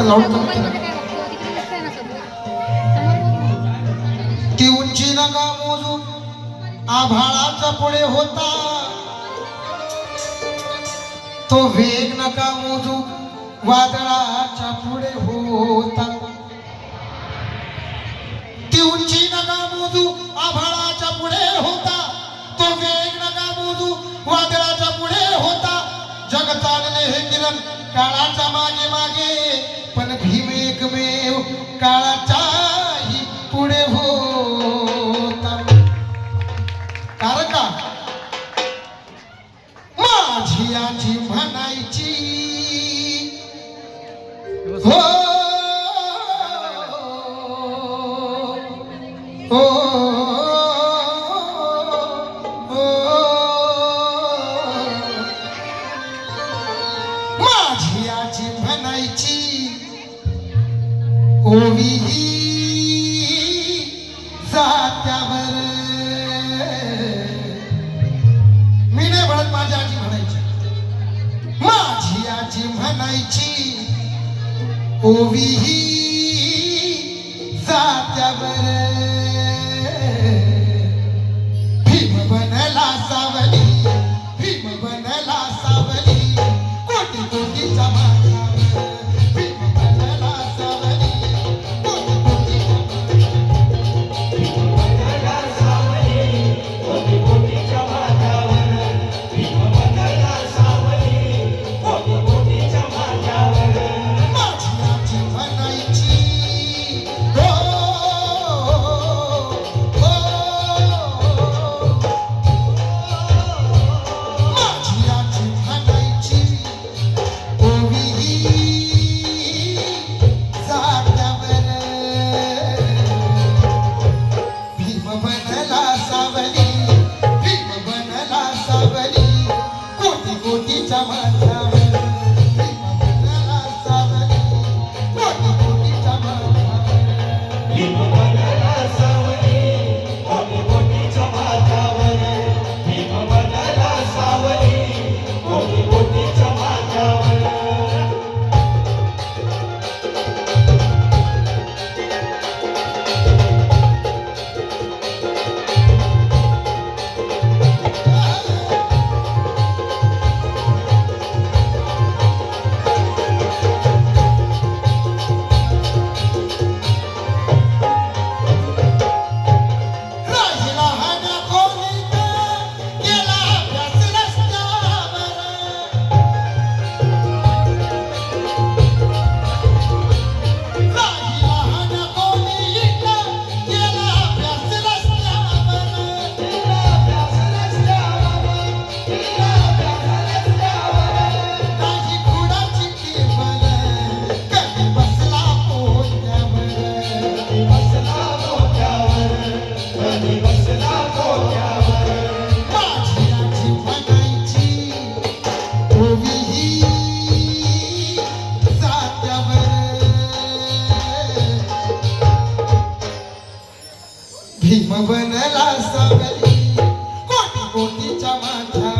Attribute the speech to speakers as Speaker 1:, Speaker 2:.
Speaker 1: लावून ती उंची नका मोजू. आभाळाचा पुढे होता. तो वेग नका मोजू. वादळाच्या पुढे होता. ती उंची नका मोजू. आभाळाच्या पुढे होता. तो वेग नका मोजू. वादळाच्या पुढे होता. जग चालले हे किरण काळाच्या मागे मागे. एकमेव काळाच्याही पुढे होता. कारण का माझी आजी म्हणायची हो मी नाही म्हणत माझी म्हणायची. माझी आजी म्हणायची ओवी जात्यावर. भीम बनला सावली भीम बनला सावली. कोटी कोटीचा Bye-bye. भीम बनला सवली कोटी कोटीच्या माझ्या